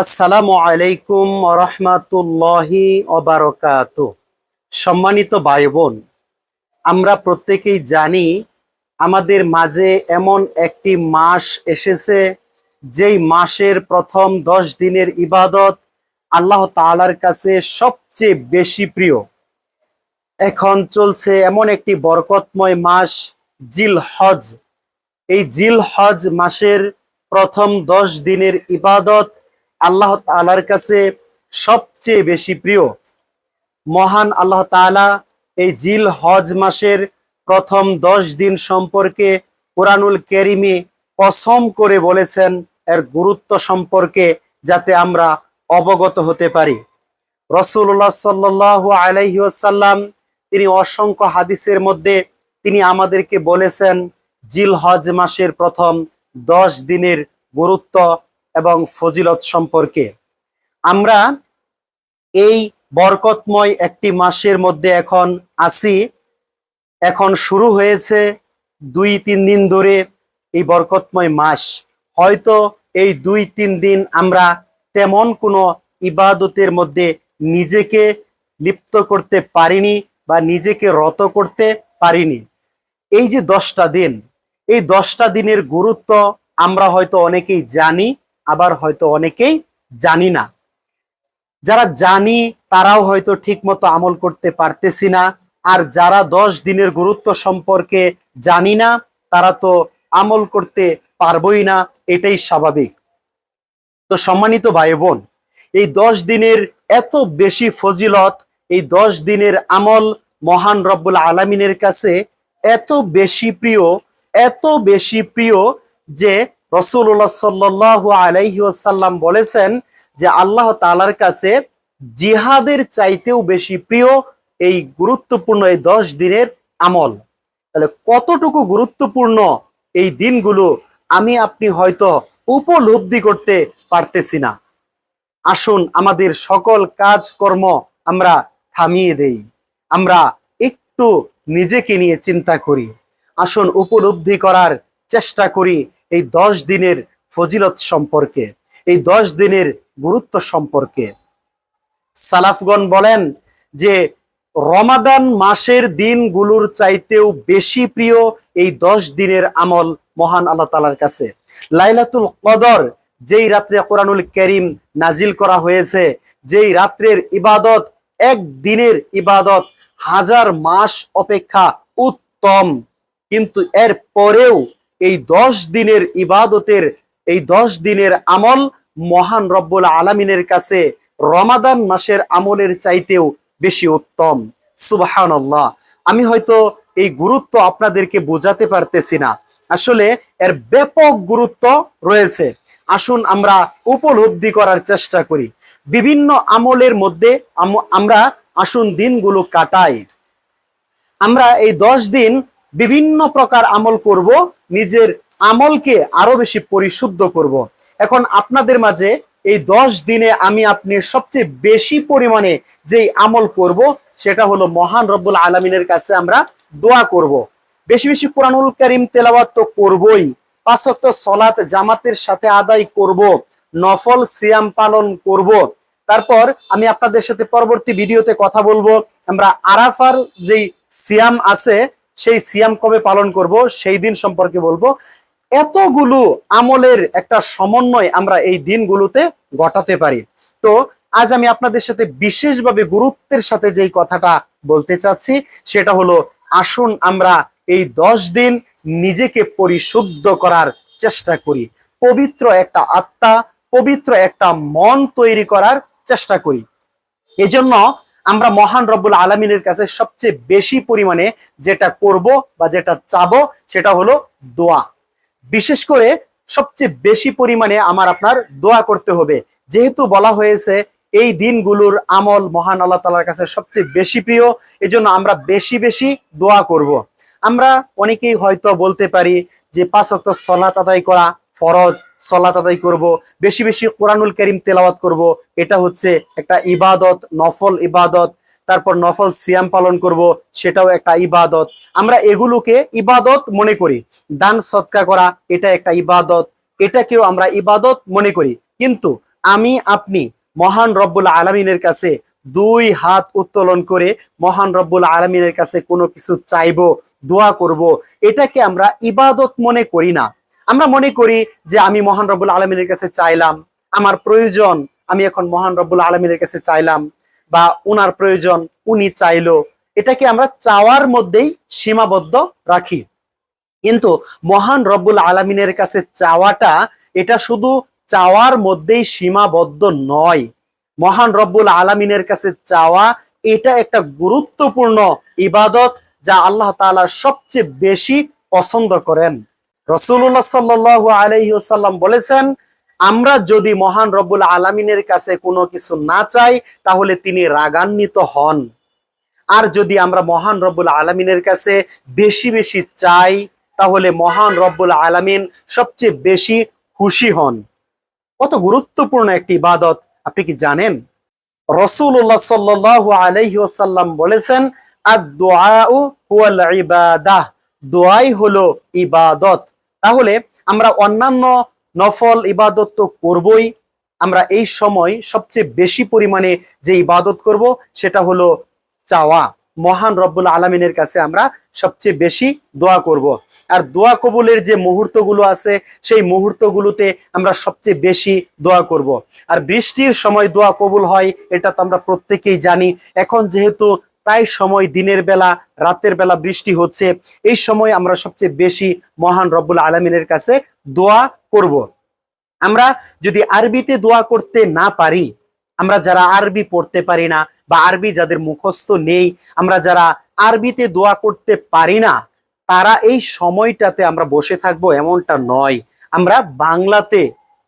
আসসালামু আলাইকুম রহমাতুল্লাহি অবারকাত সম্মানিত ভাই বোন আমরা প্রত্যেকেই জানি আমাদের মাঝে এমন একটি মাস এসেছে, যেই মাসের প্রথম দশ দিনের ইবাদত আল্লাহ তাআলার কাছে সবচেয়ে বেশি প্রিয়। এখন চলছে এমন একটি বরকতময় মাস জিল হজ এই জিল হজ মাসের প্রথম দশ দিনের ইবাদত আল্লাহ তালার কাছে সবচেয়ে বেশি প্রিয়। মহান আল্লাহ তাআলা এই জিল হজ মাসের প্রথম দশ দিন সম্পর্কে কোরআনুল কেরিমে কসম করে বলেছেন, এর গুরুত্ব সম্পর্কে যাতে আমরা অবগত হতে পারি। রসুল্লাহ সাল্লাহ আলাইহি ওয়াসাল্লাম তিনি অসংখ্য হাদিসের মধ্যে তিনি আমাদেরকে বলেছেন, জিল হজ মাসের প্রথম দশ দিনের গুরুত্ব এবং ফজিলত সম্পর্কে। আমরা এই বরকতময় একটি মাসের মধ্যে এখন আছি। এখন শুরু হয়েছে দুই তিন দিন ধরে এই বরকতময় মাস। হয়তো এই দুই তিন দিন আমরা তেমন কোনো ইবাদতের মধ্যে নিজেকে লিপ্ত করতে পারিনি বা নিজেকে রত করতে পারিনি। এই যে দশটা দিন, এই দশটা দিনের গুরুত্ব আমরা হয়তো অনেকেই জানি আবার হয়তো অনেকেই জানি না। যারা জানি, তারাও হয়তো ঠিক মতো আমল করতে পারতেছি না। আর যারা দশ দিনের গুরুত্ব সম্পর্কে জানি না, তারা তো আমল করতে পারবই না, এটাই স্বাভাবিক। তো সম্মানিত ভাই বোন এই দশ দিনের এত বেশি ফজিলত, এই দশ দিনের আমল মহান রব্বুল আলমিনের কাছে এত বেশি প্রিয়, এত বেশি প্রিয় যে রসুল্লাহ সাল্লাহ আলাইহি ওসাল্লাম বলেছেন যে আল্লাহ তালার কাছে জিহাদের চাইতেও বেশি প্রিয় এই গুরুত্বপূর্ণ এই দশ দিনের আমল। তাহলে কতটুকু গুরুত্বপূর্ণ এই দিনগুলো আমি আপনি হয়তো উপলব্ধি করতে পারতেছি না। আসুন, আমাদের সকল কাজকর্ম আমরা থামিয়ে দেই। আমরা একটু নিজেকে নিয়ে চিন্তা করি। আসুন, উপলব্ধি করার চেষ্টা করি। এই দশ দিনের ফজিলত সম্পর্কে, এই দশ দিনের গুরুত্ব সম্পর্কে। সালাফগণ বলেন যে, রমাদান মাসের দিনগুলোর চাইতেও বেশি প্রিয় এই দশ দিনের আমল মহান আল্লাহ তালার কাছে। লাইলাতুল কদর, যেই রাত্রে কোরআনুল করিম নাজিল করা হয়েছে, যেই রাত্রের ইবাদত, এক দিনের ইবাদত হাজার মাস অপেক্ষা উত্তম। কিন্তু এর পরেও এই দশ দিনের ইবাদতের, এই দশ দিনের আমল মহান রব্বুল আলমিনের কাছে রমাদান মাসের আমলের চাইতেও বেশি উত্তম। সুবাহান আমি হয়তো এই গুরুত্ব আপনাদেরকে বোঝাতে পারতেছি না। আসলে এর ব্যাপক গুরুত্ব রয়েছে। আসুন আমরা উপলব্ধি করার চেষ্টা করি। বিভিন্ন আমলের মধ্যে আমরা আসুন দিনগুলো কাটাই। আমরা এই দশ দিন বিভিন্ন প্রকার আমল করব, নিজের আমলকে আরও বেশি পরিশুদ্ধ করব। এখন আপনাদের মাঝে এই দশ দিনে আমি আপনি সবচেয়ে বেশি পরিমাণে যেই আমল করব, সেটা হলো মহান রব্বুল আলমিনের কাছে আমরা দোয়া করব। বেশি বেশি কোরআনুল করিম তেলাওয়াত তো করবই পাঁচক্ত সলাত জামাতের সাথে আদায় করব, নফল সিয়াম পালন করব তারপর আমি আপনাদের সাথে পরবর্তী ভিডিওতে কথা বলব আমরা আরাফার যেই সিয়াম আছে সেই সিয়াম কবে পালন করব, সেই দিন সম্পর্কে বলব। এতগুলো আমলের একটা সমন্বয় আমরা এই দিনগুলোতে ঘটাতে পারি। তো আজ আমি আপনাদের সাথে বিশেষভাবে গুরুত্বের সাথে যেই কথাটা বলতে চাচ্ছি, সেটা হলো আসুন আমরা এই দশ দিন নিজেকে পরিশুদ্ধ করার চেষ্টা করি। পবিত্র একটা আত্মা, পবিত্র একটা মন তৈরি করার চেষ্টা করি। এজন্য আমরা মহান রব্বুল আলমিনের কাছে সবচেয়ে বেশি পরিমাণে যেটা করব বা যেটা চাবো সেটা হলো দোয়া বিশেষ করে সবচেয়ে বেশি পরিমাণে আমার আপনার দোয়া করতে হবে যেহেতু বলা হয়েছে এই দিনগুলোর আমল মহান আল্লাহ তালার কাছে সবচেয়ে বেশি প্রিয় এই জন্য আমরা বেশি বেশি দোয়া করব। আমরা অনেকেই হয়তো বলতে পারি যে পাঁচ অক্ট সলাত আদায় করা ফরজ, সলাত আদায় করব, বেশি বেশি কোরআনুল করিম তেলাওয়াত করব, এটা হচ্ছে একটা ইবাদত, নফল ইবাদত, তারপর নফল সিয়াম পালন করব, সেটাও একটা ইবাদত। আমরা এগুলোকে ইবাদত মনে করি। দান, সৎকা করা, এটা একটা ইবাদত। এটাকেও আমরা ইবাদত মনে করি। কিন্তু আমি, আপনি মহান রব্বুল আলমিনের কাছে দুই হাত উত্তোলন করে মহান রব্বুল আলমিনের কাছে কোনো কিছু চাইব, দোয়া করব, এটাকে আমরা ইবাদত মনে করি না। আমরা মনে করি যে আমি মহান রব্বুল আলমিনের কাছে চাইলাম, আমার প্রয়োজন, আমি এখন মহান রব্বুল আলমিনের কাছে চাইলাম বা উনার প্রয়োজন উনি চাইলো, এটাকে আমরা চাওয়ার মধ্যেই সীমাবদ্ধ রাখি। কিন্তু মহান রব্বুল আলমিনের কাছে চাওয়াটা, এটা শুধু চাওয়ার মধ্যেই সীমাবদ্ধ নয়। মহান রব্বুল আলমিনের কাছে চাওয়া, এটা একটা গুরুত্বপূর্ণ ইবাদত যা আল্লাহ তাআলা সবচেয়ে বেশি পছন্দ করেন। রসুল্লাহ সাল্লাহ আলহিউসাল্লাম বলেছেন, আমরা যদি মহান রব্বুল আলমিনের কাছে কোনো কিছু না চাই, তাহলে তিনি রাগান্বিত হন। আর যদি আমরা মহান রব্বুল আলমিনের কাছে বেশি বেশি চাই, তাহলে মহান রব্বুল আলমিন সবচেয়ে বেশি খুশি হন। কত গুরুত্বপূর্ণ একটি ইবাদত, আপনি কি জানেন? রসুল্লাহ সাল্লাহ আলহিউসাল্লাম বলেছেন ইবাদাহ। দোয়াই হলো ইবাদত। তাহলে আমরা অন্যান্য নফল ইবাদত তো করবই আমরা এই সময় সবচেয়ে বেশি পরিমাণে যে ইবাদত করব সেটা হলো চাওয়া মহান রব্বুল আলমিনের কাছে আমরা সবচেয়ে বেশি দোয়া করব। আর দোয়া কবুলের যে মুহূর্তগুলো আছে, সেই মুহূর্তগুলোতে আমরা সবচেয়ে বেশি দোয়া করব। আর বৃষ্টির সময় দোয়া কবুল হয়, এটা তো আমরা প্রত্যেকেই জানি এখন যেহেতু প্রায় সময় দিনের বেলা, রাতের বেলা বৃষ্টি হচ্ছে। এই সময় আমরা সবচেয়ে বেশি মহান রব্বুল আলমিনের কাছে দোয়া করব। আমরা যদি আরবিতে দোয়া করতে না পারি, আমরা যারা আরবি পড়তে পারি না বা আরবি যাদের মুখস্থ নেই, আমরা যারা আরবিতে দোয়া করতে পারি না, তারা এই সময়টাতে আমরা বসে থাকব এমনটা নয়। আমরা বাংলাতে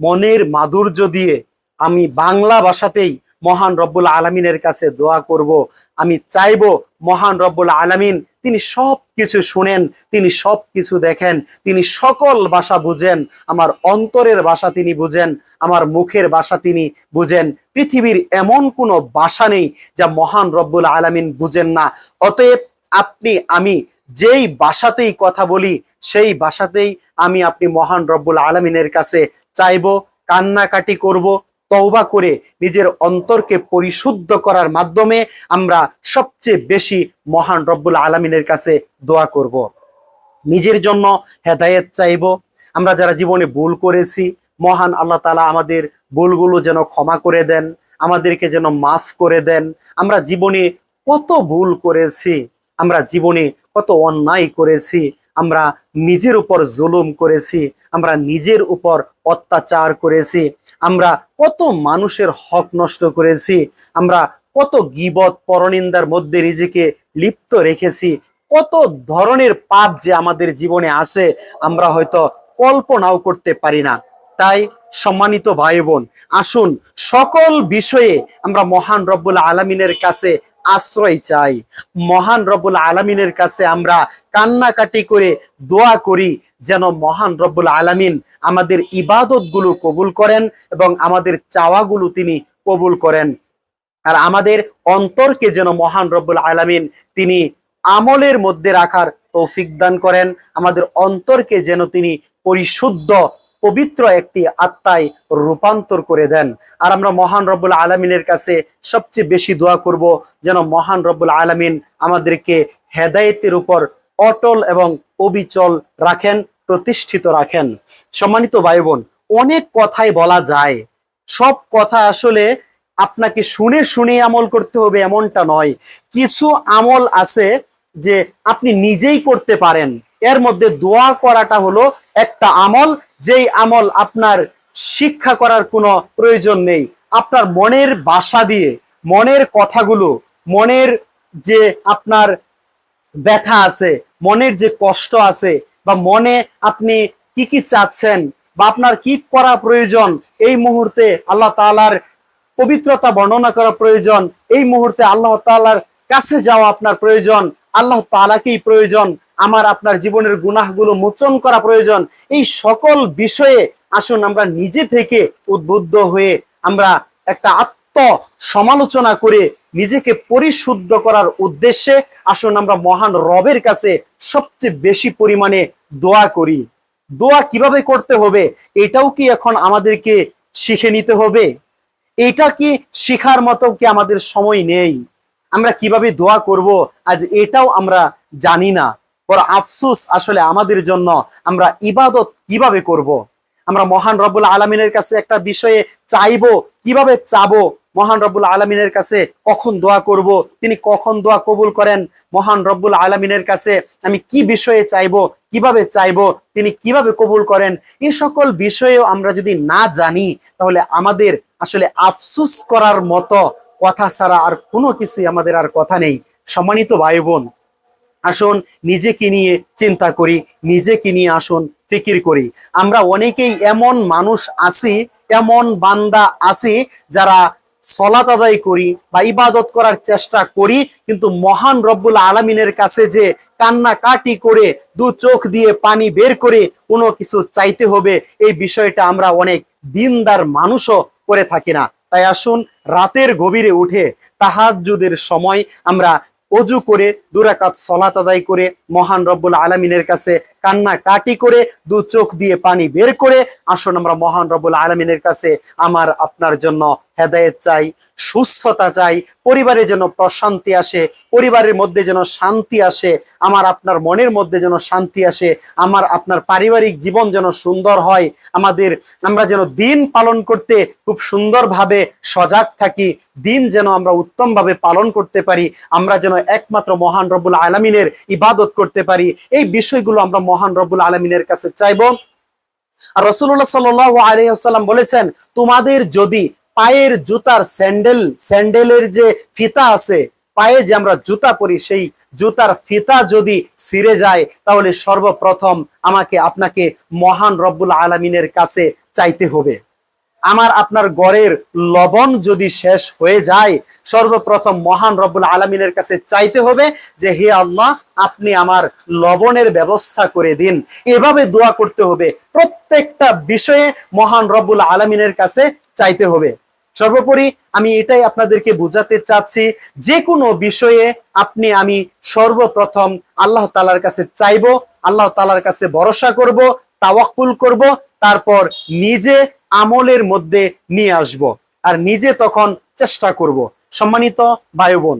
মনের মাধুর্য দিয়ে আমি বাংলা ভাষাতেই মহান রব্বুল আলমিনের কাছে দোয়া করব। আমি চাইব মহান রব্বুল আলামিন, তিনি সব কিছু শুনেন, তিনি সব কিছু দেখেন, তিনি সকল ভাষা বুঝেন, আমার অন্তরের ভাষা তিনি বুঝেন, আমার মুখের ভাষা তিনি বুঝেন, পৃথিবীর এমন কোনো ভাষা নেই যা মহান রব্বুল আলামিন বুঝেন না। অতএব আপনি, আমি যেই ভাষাতেই কথা বলি, সেই ভাষাতেই আমি আপনি মহান রব্বুল আলমিনের কাছে চাইব, কান্নাকাটি করব তওবা করে নিজের অন্তরকে পরিশুদ্ধ করার মাধ্যমে আমরা সবচেয়ে বেশি মহান রব্বুল আলমিনের কাছে দোয়া করব। নিজের জন্য হেদায়েত চাইব আমরা যারা জীবনে ভুল করেছি, মহান আল্লাহ তালা আমাদের ভুলগুলো যেন ক্ষমা করে দেন, আমাদেরকে যেন মাফ করে দেন আমরা জীবনে কত ভুল করেছি, আমরা জীবনে কত অন্যায় করেছি, আমরা নিজের উপর জুলুম করেছি, আমরা নিজের উপর অত্যাচার করেছি আমরা কত মানুষের হক নষ্ট করেছি, আমরা কত গিবত পরনিন্দার মধ্যে নিজেকে লিপ্ত রেখেছি, কত ধরনের পাপ যে আমাদের জীবনে আছে, আমরা হয়তো কল্পনাও করতে পারি না। তাই সম্মানিত ভাই বোন আসুন সকল বিষয়ে আমরা মহান রব্বুল আলমিনের কাছে আশ্রয় চাই। মহান রব্বুল আলমিনের কাছে আমরা কান্নাকাটি করে দোয়া করি, যেন মহান রব্বুল আলমিন আমাদের ইবাদতগুলো কবুল করেন এবং আমাদের চাওয়াগুলো তিনি কবুল করেন। আর আমাদের অন্তরকে যেন মহান রব্বুল আলমিন তিনি আমলের মধ্যে রাখার তৌফিক দান করেন। আমাদের অন্তরকে যেন তিনি পরিশুদ্ধ পবিত্র একটি আত্মায় রূপান্তর করে দেন। আর আমরা মহান রব্বুল আলমিনের কাছে সবচেয়ে বেশি দোয়া করব, যেন মহান রব্বুল আলমিন আমাদেরকে হেদায়েতের উপর অটল এবং অবিচল রাখেন, প্রতিষ্ঠিত রাখেন। সম্মানিত ভাই বোন অনেক কথাই বলা যায়। সব কথা আসলে আপনাকে শুনে শুনে আমল করতে হবে এমনটা নয়। কিছু আমল আছে যে আপনি নিজেই করতে পারেন। এর মধ্যে দোয়া করাটা হলো একটা আমল যেই আমল আপনার শিক্ষা করার কোনো প্রয়োজন নেই, আপনার মনের বাসা দিয়ে, মনের কথাগুলো, মনের যে আপনার ব্যথা আছে, মনের যে কষ্ট আছে, বা মনে আপনি কি কি চাচ্ছেন, বা আপনার কি করা প্রয়োজন, এই মুহূর্তে আল্লাহ তালার পবিত্রতা বর্ণনা করা প্রয়োজন, এই মুহূর্তে আল্লাহ তালার কাছে যাওয়া আপনার প্রয়োজন, আল্লাহ তালাকেই প্রয়োজন আমার আপনার জীবনের গুনাহগুলো মোচন করা প্রয়োজন। এই সকল বিষয়ে আসুন আমরা নিজে থেকে উদ্বুদ্ধ হয়ে আমরা একটা আত্ম সমালোচনা করে নিজেকে পরিশুদ্ধ করার উদ্দেশ্যে আসুন আমরা মহান রবের কাছে সবচেয়ে বেশি পরিমাণে দোয়া করি। দোয়া কীভাবে করতে হবে? এটাও কি এখন আমাদেরকে শিখে নিতে হবে? এটা কি শিখার মতো কি আমাদের সময় নেই? আমরা কীভাবে দোয়া করব? আজ এটাও আমরা জানি না। বড় আফসুস আসলে আমাদের জন্য আমরা ইবাদত কীভাবে করব। আমরা মহান রব্বুল আলমিনের কাছে একটা বিষয়ে চাইব, কীভাবে চাবো? মহান রব্বুল আলমিনের কাছে কখন দোয়া করব? তিনি কখন দোয়া কবুল করেন? মহান রব্বুল আলমিনের কাছে আমি কি বিষয়ে চাইব? কীভাবে চাইব? তিনি কীভাবে কবুল করেন? এই সকল বিষয়েও আমরা যদি না জানি, তাহলে আমাদের আসলে আফসুস করার মতো কথা ছাড়া আর কোনো কিছুই আমাদের আর কথা নেই। সম্মানিত ভাই বোন আসুন, নিজেকে নিয়ে চিন্তা করি, নিজেকে নিয়ে আসুন, ফিকির করি। আমরা অনেকেই এমন মানুষ আছি, এমন বান্দা আছি যারা সলাত আদায় করি বা ইবাদত করার চেষ্টা করি, কিন্তু মহান রব্বুল আলমিনের কাছে যে কান্না কাটি করে দু চোখ দিয়ে পানি বের করে কোনো কিছু চাইতে হবে, এই বিষয়টা আমরা অনেক দিনদার মানুষও করে থাকি না। তাই আসুন, রাতের গভীরে উঠে তাহাজুদের সময় আমরা অজু করে দুরাকাত সলাত আদায় করে, মহান রব্বুল আলমিনের কাছে কান্না কাটি করে, দু চোখ দিয়ে পানি বের করে, আসুন আমরা মহান রব্বুল আলমিনের কাছে, আমার আপনার জন্য হেদায়েত চাই, সুস্থতা চাই, পরিবারে যেন প্রশান্তি আসে, পরিবারের মধ্যে যেন শান্তি আসে, আমার আপনার মনের মধ্যে যেন শান্তি আসে, আমার আপনার পারিবারিক জীবন যেন সুন্দর হয়, আমাদের আমরা যেন দিন পালন করতে খুব সুন্দরভাবে সজাগ থাকি, দিন যেন আমরা উত্তমভাবে পালন করতে পারি, আমরা যেন একমাত্র মহান রব্বুল আলমিনের ইবাদত করতে পারি, এই বিষয়গুলো আমরা মহান রব্বুল আলমিনের কাছে চাইব। আর রসুল্লাহ সাল বলেছেন, তোমাদের যদি পায়ের জুতার স্যান্ডেল, স্যান্ডেলের যে ফিতা আছে, পায়ে যে আমরা জুতা পরি, সেই জুতার ফিতা যদি ছিঁড়ে যায়, তাহলে সর্বপ্রথম আমাকে, আপনাকে মহান রব্বুল আলমিনের কাছে চাইতে হবে। আমার, আপনার গড়ের লবণ যদি শেষ হয়ে যায়, সর্বপ্রথম মহান রব্বুল আলমিনের কাছে চাইতে হবে যে, হে আল্লাহ, আপনি আমার লবণের ব্যবস্থা করে দিন। এভাবে দোয়া করতে হবে। প্রত্যেকটা বিষয়ে মহান রব্বুল আলমিনের কাছে চাইতে হবে। সর্বোপরি আমি এটাই আপনাদেরকে বোঝাতে চাচ্ছি যে কোনো বিষয়ে আপনি আমি সর্বপ্রথম আল্লাহ তালার কাছে চাইব, আল্লাহ তালার কাছে ভরসা করব, তাওয়াক্কুল করব, তারপর নিজে আমলের মধ্যে নিয়ে আসব আর নিজে তখন চেষ্টা করব। সম্মানিত ভাই বোন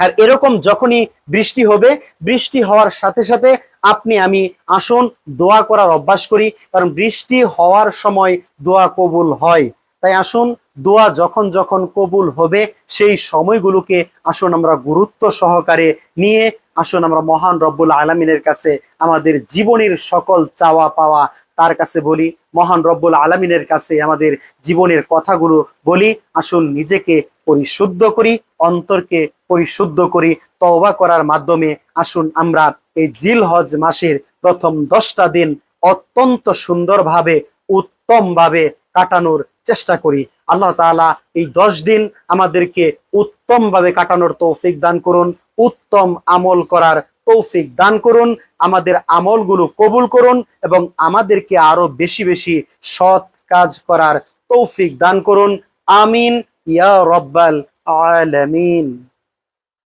আর এরকম যখনই বৃষ্টি হবে, বৃষ্টি হওয়ার সাথে সাথে আপনি আমি আসুন, দোয়া করার অভ্যাস করি, কারণ বৃষ্টি হওয়ার সময় দোয়া কবুল হয়। তাই আসুন দোয়া যখন যখন কবুল হবে, সেই সময়গুলোকে আসুন আমরা গুরুত্ব সহকারে নিয়ে, আসুন আমরা মহান রব্বুল আলমিনের কাছে আমাদের জীবনের সকল চাওয়া পাওয়া তার কাছে বলি, মহান রব্বুল আলমিনের কাছে আমাদের জীবনের কথাগুলো বলি, আসুন নিজেকে পরিশুদ্ধ করি, অন্তরকে পরিশুদ্ধ করি, তওবা করার মাধ্যমে আসুন আমরা এই জিল হজ মাসের প্রথম দশটা দিন অত্যন্ত সুন্দরভাবে, উত্তমভাবে কাটানোর চেষ্টা করি। আল্লাহ তালা এই দশ দিন আমাদেরকে উত্তমভাবে কাটানোর তৌফিক দান করুন, উত্তম আমল করার তৌফিক দান করুন, আমাদের আমলগুলো কবুল করুন এবং আমাদেরকে আরও বেশি বেশি সৎ কাজ করার তৌফিক দান করুন। আমিন, ইয়া রব্বাল আলামিন।